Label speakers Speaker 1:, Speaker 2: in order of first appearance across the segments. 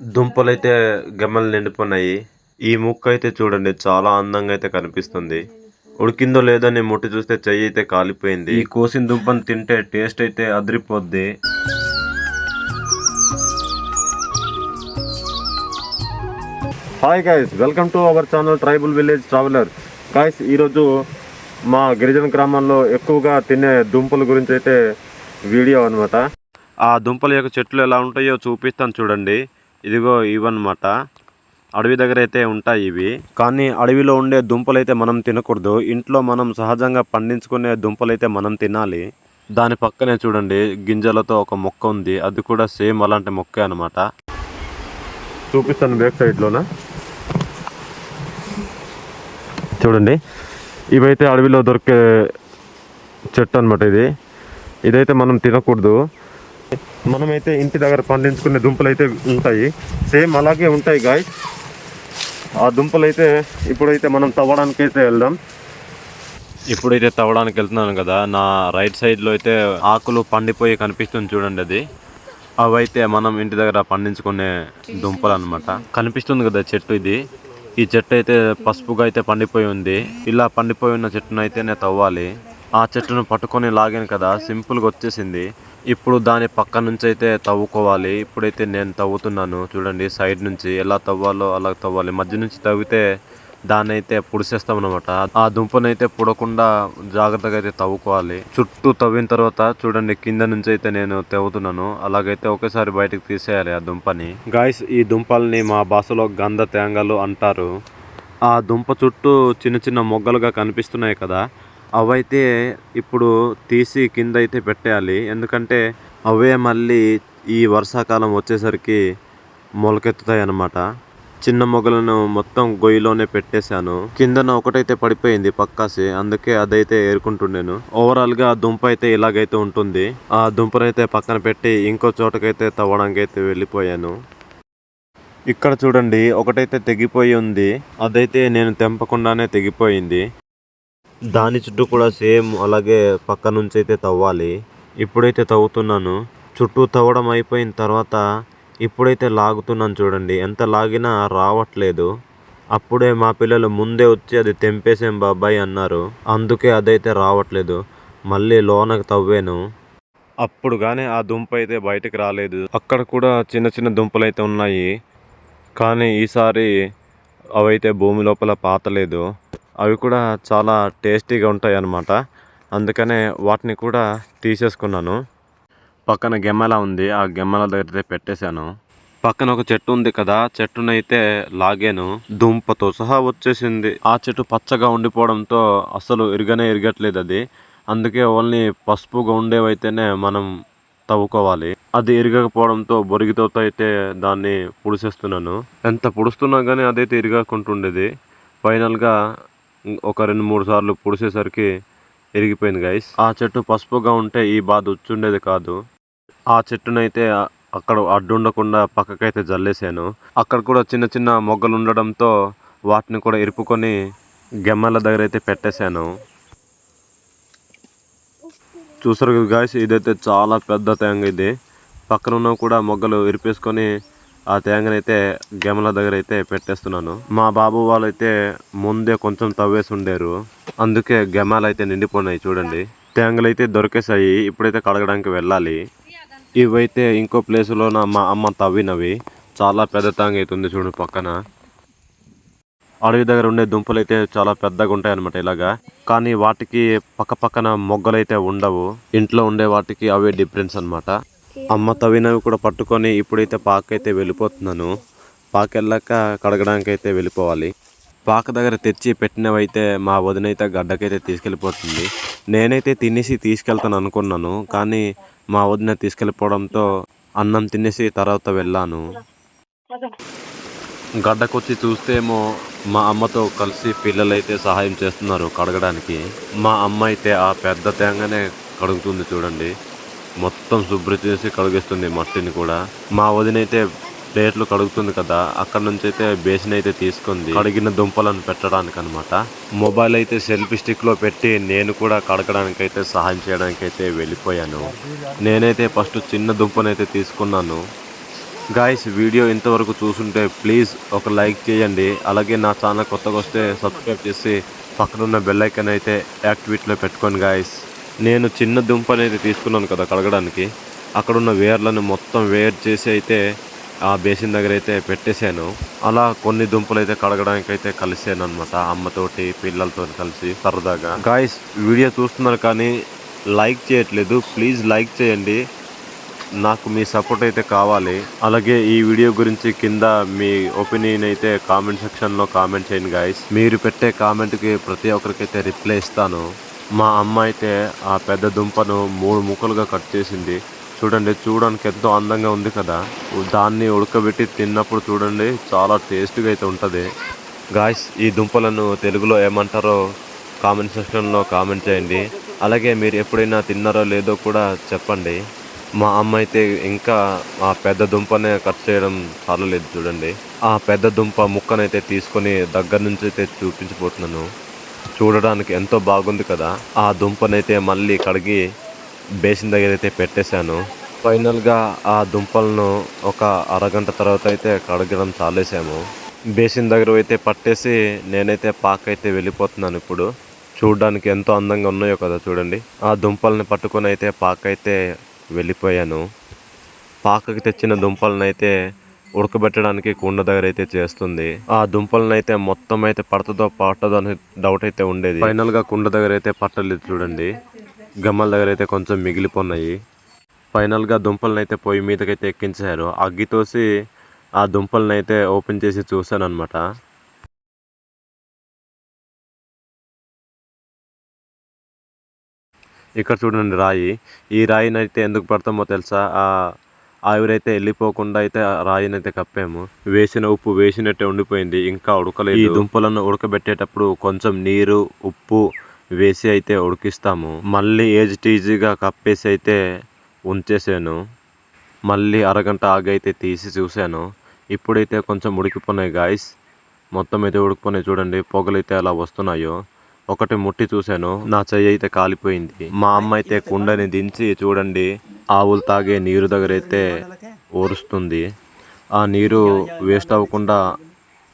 Speaker 1: దుంపలైతే గెమ్మలు నిండిపోయినాయి ఈ ముక్క అయితే చూడండి చాలా అందంగా అయితే కనిపిస్తుంది. ఉడికిందో లేదో అని ముట్టి చూస్తే చెయ్యి అయితే కాలిపోయింది. ఈ కోసిన దుంపను తింటే టేస్ట్ అయితే అదిరిపోద్ది. Hi guys welcome to our channel tribal village traveller guys ఈరోజు మా గిరిజన గ్రామంలో ఎక్కువగా తినే దుంపల గురించి అయితే వీడియో అనమాట ఆ దుంపల యొక్క చెట్లు ఎలా ఉంటాయో చూపిస్తాను చూడండి. ఇదిగో ఇవన్నమాట. అడవి దగ్గర అయితే ఉంటాయి ఇవి. కానీ అడవిలో ఉండే దుంపలు అయితే మనం తినకూడదు. ఇంట్లో మనం సహజంగా పండించుకునే దుంపలు అయితే మనం తినాలి. దాని పక్కనే చూడండి గింజలతో ఒక మొక్క ఉంది. అది కూడా సేమ్ అలాంటి మొక్కే అనమాట చూపిస్తాను బ్యాక్ సైడ్లోనా చూడండి ఇవైతే అడవిలో దొరికే చెట్టు అనమాట ఇది. ఇదైతే మనం తినకూడదు. మనమైతే ఇంటి దగ్గర పండించుకునే దుంపలు అయితే ఉంటాయి. సేమ్ అలాగే ఉంటాయి గాయ ఆ దుంపలు అయితే ఇప్పుడైతే మనం తవ్వడానికి అయితే వెళ్దాం. ఇప్పుడైతే తవ్వడానికి వెళ్తున్నాను కదా. నా రైట్ సైడ్లో అయితే ఆకులు పండిపోయి కనిపిస్తుంది చూడండి అది. అవైతే మనం ఇంటి దగ్గర పండించుకునే దుంపలు అనమాట కనిపిస్తుంది కదా చెట్టు ఇది. ఈ చెట్టు అయితే పసుపుగా అయితే పండిపోయి ఉంది. ఇలా పండిపోయి ఉన్న చెట్టును అయితే నేను తవ్వాలి. ఆ చెట్టును పట్టుకొని లాగాను కదా సింపుల్గా వచ్చేసింది. ఇప్పుడు దాని పక్క నుంచి అయితే తవ్వుకోవాలి. ఇప్పుడైతే నేను తవ్వుతున్నాను. చూడండి సైడ్ నుంచి ఎలా తవ్వాలో అలా తవ్వాలి. మధ్య నుంచి తవ్వితే దాన్ని అయితే పుడిసేస్తాం అనమాట ఆ అయితే పుడకుండా జాగ్రత్తగా అయితే తవ్వుకోవాలి. చుట్టూ తవ్విన తర్వాత చూడండి కింద నుంచి అయితే నేను తవ్వుతున్నాను. అలాగైతే ఒకేసారి బయటకు తీసేయాలి ఆ దుంపని. గాయస్ ఈ దుంపల్ని మా భాషలో గంధ తేంగలు అంటారు. ఆ దుంప చుట్టూ చిన్న చిన్న మొగ్గలుగా కనిపిస్తున్నాయి కదా. అవైతే ఇప్పుడు తీసి కింద అయితే పెట్టేయాలి. ఎందుకంటే అవే మళ్ళీ ఈ వర్షాకాలం వచ్చేసరికి మొలకెత్తుతాయి అన్నమాట చిన్న మొగలను మొత్తం గొయ్యిలోనే పెట్టేశాను. కిందన ఒకటైతే పడిపోయింది పక్కాసి. అందుకే అదైతే ఏరుకుంటుండేను. ఓవరాల్గా ఆ దుంప అయితే ఇలాగైతే ఉంటుంది. ఆ దుంపనైతే పక్కన పెట్టి ఇంకో చోటకైతే తవ్వడానికి అయితే వెళ్ళిపోయాను. ఇక్కడ చూడండి ఒకటైతే తెగిపోయి ఉంది. అదైతే నేను తెంపకుండానే తెగిపోయింది. దాని చుట్టూ కూడా సేమ్ అలాగే పక్క నుంచి అయితే తవ్వాలి. ఇప్పుడైతే తవ్వుతున్నాను. చుట్టూ తవ్వడం అయిపోయిన తర్వాత ఇప్పుడైతే లాగుతున్నాను చూడండి. ఎంత లాగినా రావట్లేదు. అప్పుడే మా పిల్లలు ముందే వచ్చి అది తెంపేసాం బాబాయ్ అన్నారు. అందుకే అదైతే రావట్లేదు. మళ్ళీ లోనకు తవ్వాను. అప్పుడు కానీ ఆ దుంప అయితే బయటకు రాలేదు. అక్కడ కూడా చిన్న చిన్న దుంపలు అయితే ఉన్నాయి. కానీ ఈసారి అవైతే భూమి లోపల పాతలేదు అవి కూడా చాలా టేస్టీగా ఉంటాయి అన్నమాట అందుకనే వాటిని కూడా తీసేసుకున్నాను. పక్కన గెమ్మల ఉంది. ఆ గెమ్మల దగ్గర పెట్టేశాను. పక్కన ఒక చెట్టు ఉంది కదా చెట్టునైతే లాగాను. దుంపతో సహా వచ్చేసింది. ఆ చెట్టు పచ్చగా ఉండిపోవడంతో అసలు ఇరగనే ఇరగట్లేదు అది. అందుకే ఓన్లీ పసుపుగా ఉండేవైతేనే మనం తవ్వుకోవాలి. అది ఇరగకపోవడంతో బొరిగితో అయితే దాన్ని పుడిసేస్తున్నాను. ఎంత పుడుస్తున్నా కానీ అదైతే ఇరగకుంటుండేది. ఫైనల్గా ఒక రెండు మూడు సార్లు పుడిసేసరికి ఇరిగిపోయింది గైస్. ఆ చెట్టు పసుపుగా ఉంటే ఈ బాధ వచ్చుండేది కాదు. ఆ చెట్టునైతే అక్కడ అడ్డుండకుండా పక్కకైతే జల్లేసాను. అక్కడ కూడా చిన్న చిన్న మొగ్గలు ఉండడంతో వాటిని కూడా ఇరుపుకొని గెమ్మల దగ్గర అయితే పెట్టేశాను. చూసారు కదా గాయస్ ఇదైతే చాలా పెద్ద తేంగ ఇది. పక్కన ఉన్న కూడా మొగ్గలు విరిపేసుకొని ఆ తేంగనైతే గెమల దగ్గర అయితే పెట్టేస్తున్నాను. మా బాబు వాళ్ళైతే ముందే కొంచెం తవ్వేసి ఉండేరు. అందుకే గెమాలు అయితే నిండిపోయినాయి చూడండి. తేంగలు అయితే దొరికేసాయి ఇప్పుడైతే కడగడానికి వెళ్ళాలి. ఇవైతే ఇంకో ప్లేసులోన మా అమ్మ తవ్వినవి. చాలా పెద్ద తేంగ అవుతుంది చూడు పక్కన. అడవి దగ్గర ఉండే దుంపలు అయితే చాలా పెద్దగా ఉంటాయి అనమాట ఇలాగా. కానీ వాటికి పక్క పక్కన మొగ్గలు అయితే ఉండవు. ఇంట్లో ఉండే వాటికి అవే డిఫరెన్స్ అనమాట అమ్మ తవ్వినవి కూడా పట్టుకొని ఇప్పుడైతే పాకైతే వెళ్ళిపోతున్నాను. పాక వెళ్ళాక కడగడానికి అయితే వెళ్ళిపోవాలి. పాక దగ్గర తెచ్చి పెట్టినవైతే మా వదినైతే గడ్డకైతే తీసుకెళ్ళిపోతుంది. నేనైతే తినేసి తీసుకెళ్తాను అనుకున్నాను. కానీ మా వదిన తీసుకెళ్ళిపోవడంతో అన్నం తినేసి తర్వాత వెళ్ళాను. గడ్డకొచ్చి చూస్తేమో మా అమ్మతో కలిసి పిల్లలైతే సహాయం చేస్తున్నారు కడగడానికి. మా అమ్మ అయితే ఆ పెద్ద తేంగానే కడుగుతుంది చూడండి. మొత్తం శుభ్రం చేసి కడిగేస్తుంది మట్టిని కూడా. మా వదినైతే ప్లేట్లు కడుగుతుంది కదా అక్కడ నుంచి అయితే బేసిన్ అయితే తీసుకుంది. కడిగిన దుంపలను పెట్టడానికి అనమాట మొబైల్ అయితే సెల్ఫీ స్టిక్లో పెట్టి నేను కూడా కడగడానికి అయితే సహాయం చేయడానికి అయితే వెళ్ళిపోయాను. నేనైతే ఫస్ట్ చిన్న దుంపనైతే తీసుకున్నాను. గాయస్ వీడియో ఇంతవరకు చూసుంటే ప్లీజ్ ఒక లైక్ చేయండి. అలాగే నా ఛానల్ కొత్తగా వస్తే సబ్స్క్రైబ్ చేసి పక్కనున్న బెల్ ఐకాన్ అయితే యాక్టివేట్లో పెట్టుకోండి గాయస్ నేను చిన్న దుంప అనేది తీసుకున్నాను కదా కడగడానికి. అక్కడున్న వేర్లను మొత్తం వేర్ చేసి అయితే ఆ బేసిన్ దగ్గర అయితే పెట్టేశాను. అలా కొన్ని దుంపలు అయితే కడగడానికి అయితే కలిసాను అనమాట అమ్మతోటి పిల్లలతో కలిసి సరదాగా. గాయస్ వీడియో చూస్తున్నారు కానీ లైక్ చేయట్లేదు. ప్లీజ్ లైక్ చేయండి. నాకు మీ సపోర్ట్ అయితే కావాలి. అలాగే ఈ వీడియో గురించి కింద మీ ఒపీనియన్ అయితే కామెంట్ సెక్షన్లో కామెంట్ చేయండి గాయస్ మీరు పెట్టే కామెంట్కి ప్రతి ఒక్కరికైతే రిప్లై ఇస్తాను. మా అమ్మ అయితే ఆ పెద్ద దుంపను మూడు ముక్కలుగా కట్ చేసింది. చూడండి చూడడానికి ఎంతో అందంగా ఉంది కదా. దాన్ని ఉడకబెట్టి తిన్నప్పుడు చూడండి చాలా టేస్ట్గా అయితే ఉంటుంది. గాయస్ ఈ దుంపలను తెలుగులో ఏమంటారో కామెంట్ సెక్షన్లో కామెంట్ చేయండి. అలాగే మీరు ఎప్పుడైనా తిన్నారో లేదో కూడా చెప్పండి. మా అమ్మ అయితే ఇంకా ఆ పెద్ద దుంపనే కట్ చేయడం చాలలేదు చూడండి. ఆ పెద్ద దుంప ముక్కనైతే తీసుకొని దగ్గర నుంచి అయితే చూపించిపోతున్నాను. చూడడానికి ఎంతో బాగుంది కదా. ఆ దుంపనైతే మళ్ళీ కడిగి బేసిన్ దగ్గర అయితే పెట్టేశాను. ఫైనల్గా ఆ దుంపలను ఒక అరగంట తర్వాత అయితే కడగడం చాలేసాము బేసిన్ దగ్గర అయితే పట్టేసి నేనైతే పాక్ అయితే వెళ్ళిపోతున్నాను ఇప్పుడు. చూడడానికి ఎంతో అందంగా ఉన్నాయో కదా చూడండి. ఆ దుంపల్ని పట్టుకొని అయితే పాక అయితే వెళ్ళిపోయాను. పాకకి తెచ్చిన దుంపలనైతే అయితే ఉడకబెట్టడానికి కుండ దగ్గర అయితే చేస్తుంది. ఆ దుంపలను అయితే మొత్తం అయితే పడతదో పట్టదో అనే డౌట్ అయితే ఉండేది. ఫైనల్గా కుండ దగ్గర అయితే పట్టలేదు చూడండి. గమ్మల దగ్గర అయితే కొంచెం మిగిలిపోన్నాయి. ఫైనల్గా దుంపలను అయితే పొయ్యి మీదకైతే ఎక్కించారు. అగ్గి తోసి ఆ దుంపలను అయితే ఓపెన్ చేసి చూశాను అనమాట ఇక్కడ చూడండి రాయి. ఈ రాయిని అయితే ఎందుకు పడతామో తెలుసా? ఆ ఆవిరైతే వెళ్ళిపోకుండా అయితే ఆ రాయిని అయితే కప్పాము. వేసిన ఉప్పు వేసినట్టే ఉండిపోయింది. ఇంకా ఉడకలేదు. ఈ దుంపలను ఉడకబెట్టేటప్పుడు కొంచెం నీరు ఉప్పు వేసి అయితే ఉడికిస్తాము. మళ్ళీ ఏజ్ టీజీగా కప్పేసి అయితే ఉంచేసాను. మళ్ళీ అరగంట ఆగి అయితే తీసి చూశాను. ఇప్పుడైతే కొంచెం ఉడికిపోయినాయి గాయస్. మొత్తం అయితే ఉడికిపోయినాయి చూడండి. పొగలైతే అలా వస్తున్నాయో. ఒకటి ముట్టి చూశాను. నా చెయ్యి అయితే కాలిపోయింది. మా అమ్మ అయితే కుండని దించి చూడండి ఆవులు తాగే నీరు దగ్గర అయితే ఓరుస్తుంది ఆ నీరు వేస్ట్ అవ్వకుండా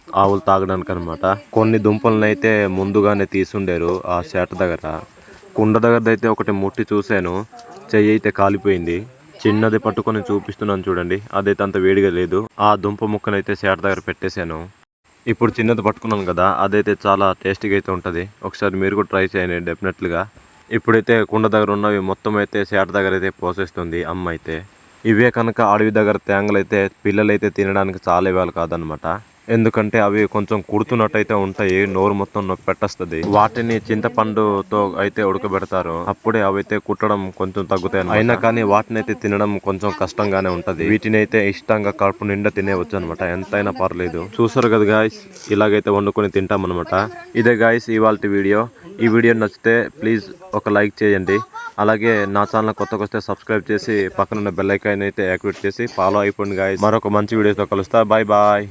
Speaker 1: ఆవులు తాగడానికి అనమాట కొన్ని దుంపలను అయితే ముందుగానే తీసుండారు ఆ చేట దగ్గర. కుండ దగ్గర అయితే ఒకటి ముట్టి చూశాను. చెయ్యి అయితే కాలిపోయింది. చిన్నది పట్టుకొని చూపిస్తున్నాను చూడండి. అదైతే అంత వేడిగా లేదు. ఆ దుంప ముక్కనైతే చేట దగ్గర పెట్టేశాను. ఇప్పుడు చిన్నది పట్టుకున్నాను కదా అదైతే చాలా టేస్టీగా అయితే ఉంటుంది. ఒకసారి మీరు కూడా ట్రై చేయండి డెఫినెట్లుగా ఇప్పుడైతే కుండ దగ్గర ఉన్నవి మొత్తం అయితే సేట దగ్గర అయితే పోసేస్తుంది అమ్మ అయితే. ఇవే కనుక అడవి దగ్గర తేంగలు అయితే పిల్లలైతే తినడానికి చాలా ఇవ్వాలి కాదనమాట. ఎందుకంటే అవి కొంచెం కుడుతున్నట్టయితే ఉంటాయి. నోరు మొత్తం నొప్పి పెట్టేస్తుంది. వాటిని చింతపండుతో అయితే ఉడకబెడతారు. అప్పుడే అవి అయితే కుట్టడం కొంచెం తగ్గుతాయి అయినా కానీ వాటిని అయితే తినడం కొంచెం కష్టంగానే ఉంటది. వీటిని అయితే ఇష్టంగా కడుపు నిండా తినేవచ్చు అనమాట ఎంతైనా పర్లేదు. చూసారు కదా గాయస్ ఇలాగైతే వండుకొని తింటాం అనమాట ఇదే గాయస్ ఇవాళ వీడియో. ఈ వీడియో నచ్చితే ప్లీజ్ ఒక లైక్ చేయండి. అలాగే నా ఛానల్ కొత్తగా వస్తే సబ్స్క్రైబ్ చేసి పక్కనున్న బెల్ ఐకాన్ అయితే యాక్టివేట్ చేసి ఫాలో అయిపోండి గాయస్ మరొక మంచి వీడియోతో కలుస్తా. Bye bye